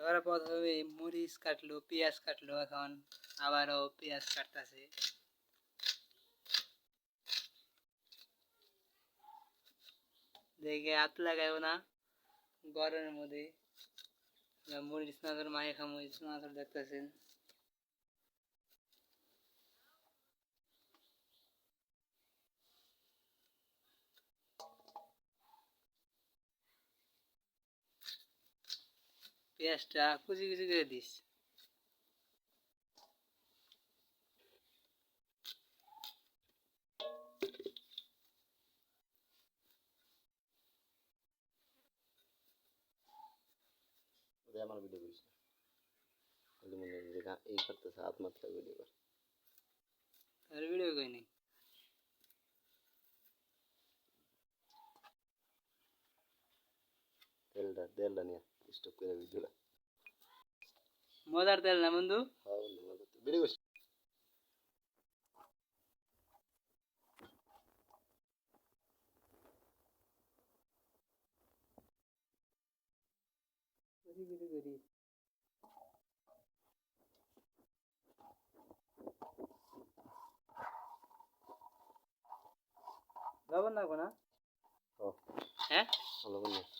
এবারে প্রথমে মরিচ কাটলো, পেঁয়াজ কাটলো, এখন আবারও পেঁয়াজ কাটতেছে। দেখে হাত লাগাইব না, গরমের মধ্যে। মরিচ নাচর মায়ে খা মরিচ দেখতেছেন। পেঁয়াজটা কুচি কুচি করে দিস। আমার ভিডিও করিস এই করতেছে আত্মহত্যা ভিডিও কর। আর ভিডিও কই নাই। তেলটা তেলটা নিয়ে স্টপ করে ভিডিওটা মজার তেল না বন্ধু হ্যাঁ বন্ধু মজা তো ভিডিও করিস কুচি কুচি করিস লবণ লাগবো না ও হ্যাঁ ভালো বন্ধু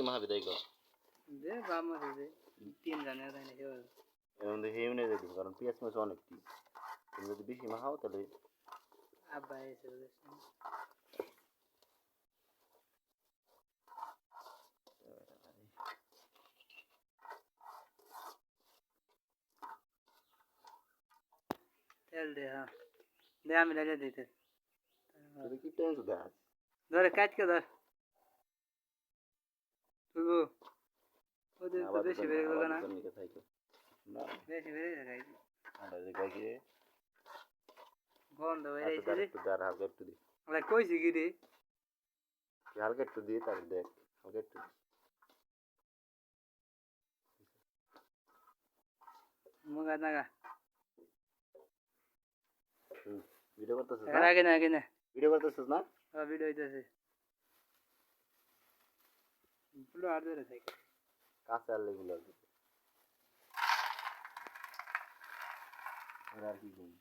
তাই কর দে বাম মাসে দে। তিন জানে তাই নাকি এর মধ্যে হেমনে দিয়ে দিব কারণ পেঁয়াজ মাছ অনেকটি তুমি যদি বেশি মাখাও তাহলে আব্বা এসে বলেছে তেল দে হ্যাঁ। দে আমি লাগিয়ে দিতে দেখ ধরে কাটকে ধর। বেশি বেড়ে গেল না বেশি বেড়ে গন্ধ বেড়ে রে দাঁড়া, হালকা একটু দি আমরা কইছি কি রে হালকা একটু দিয়ে তারপর দেখ হালকা একটু দি। নাগা ভিডিও করতেছিস না আগে না আগে না ভিডিও করতেছিস না ভিডিও হইতেছে পুরো আর ধরে থাকে কাঁচা লেগুলো আর আর কি করব?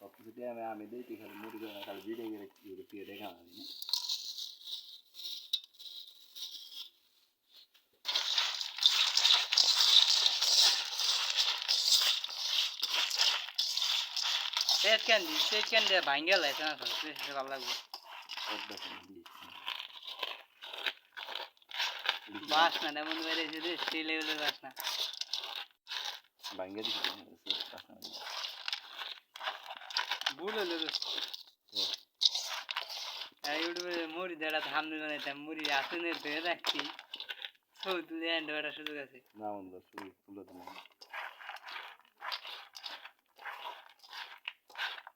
সব কিছুতে আমি আমি দিই খালি মুড়ি করে খালি ভিডিও করে কি তুই দেখা আমি না পেট কেন দিস পেট কেন দিয়ে ভাঙ্গে লাইছে না ভালো লাগবে বাসনা এমন বেড়েছে রে সেই লেভেলের বাসনা। ভাঙ্গে দিছি ভুল হলো ইউটিউবে মুড়ি দেড়া ধাম না মুড়ি আসনে ধরে রাখছি। ছবি তুলে এন্ড করার সুযোগ আছে। না বন্ধু শুরু তুলে তো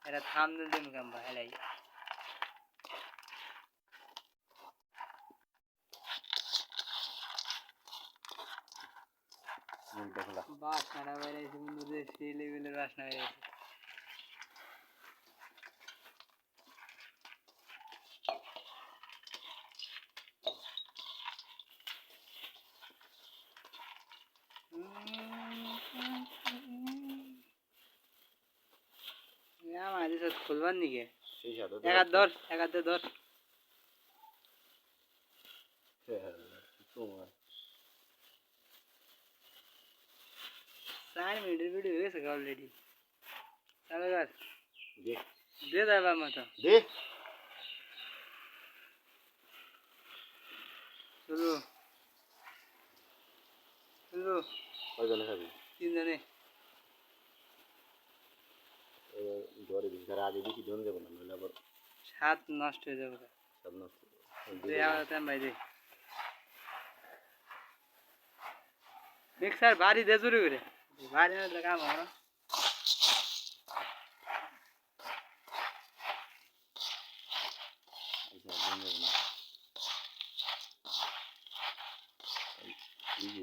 এটা থাম দিল দিন কাম্বা হেলাই। মুড়িটা খোলা বাসনাটা বেড়েছে বন্ধু রে সেই লেভেলের বাসনা বেড়েছে আমার দিশা খুলবার নিকে? সাথে ধর। এক ধর তোমার। চার মিনিটের ভিডিও হয়ে গেছে অলরেডি চালু কর দে দে যাবার মতো দে শুরু শুরু কয়জনে খাবি তিনজনে জ্বরে বেশি তার আগে বেশি জন যাব না নইলে আবার হাত নষ্ট হয়ে যাবে সব নষ্ট দে আমার তেম ভাই দে মিক্সার ভারী দে জুড়ে করে ভারী না দিলে কাম হবে না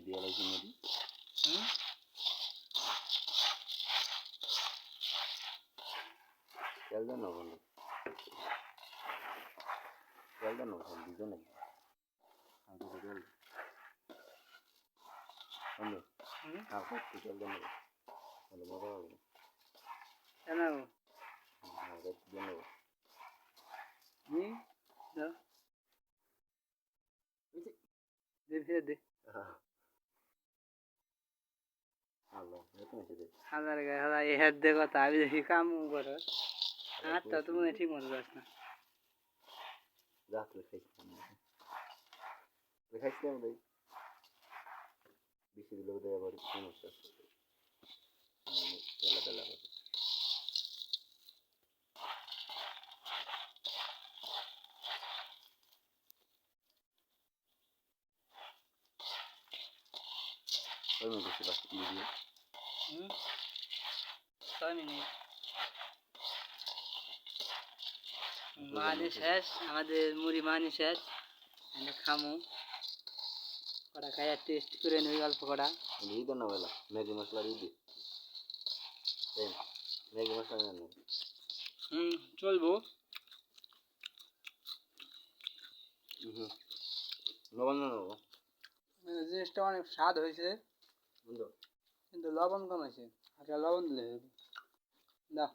দিয়ে লাগছে নদী হুম? তেল দেন না বলো জল দেন না দিতে নাকি আমি তো জল বন্ধু হুম আর একটু জল দেন তাহলে মজা হবে কেন আর একটু দিয়ে নেব হুম দাও দে ফিরে দে হাজার গায়ে হাজার এ হাত দে কথা আমি দেখি কাম করো হাতটা তো মনে ঠিক মতো যাস না তুই খাইস কেমন দেয় বেশি দিলে বোধহয় আবার সমস্যা। তেলা তেলা হবে মানি শেষ আমাদের মুড়ি মানি শেষ। খামু। কটা খাইয়া টেস্ট করে নিই অল্প কটা দিয়ে দেন না বেলা ম্যাগি মশলা দিয়ে দি। এই ম্যাগি মশলা দেন না। হুম চলবো। লবণ না নেব। জিনিসটা অনেক স্বাদ হয়েছে। কিন্তু লবণ কম আছে আচ্ছা লবণ দিলে। দাও।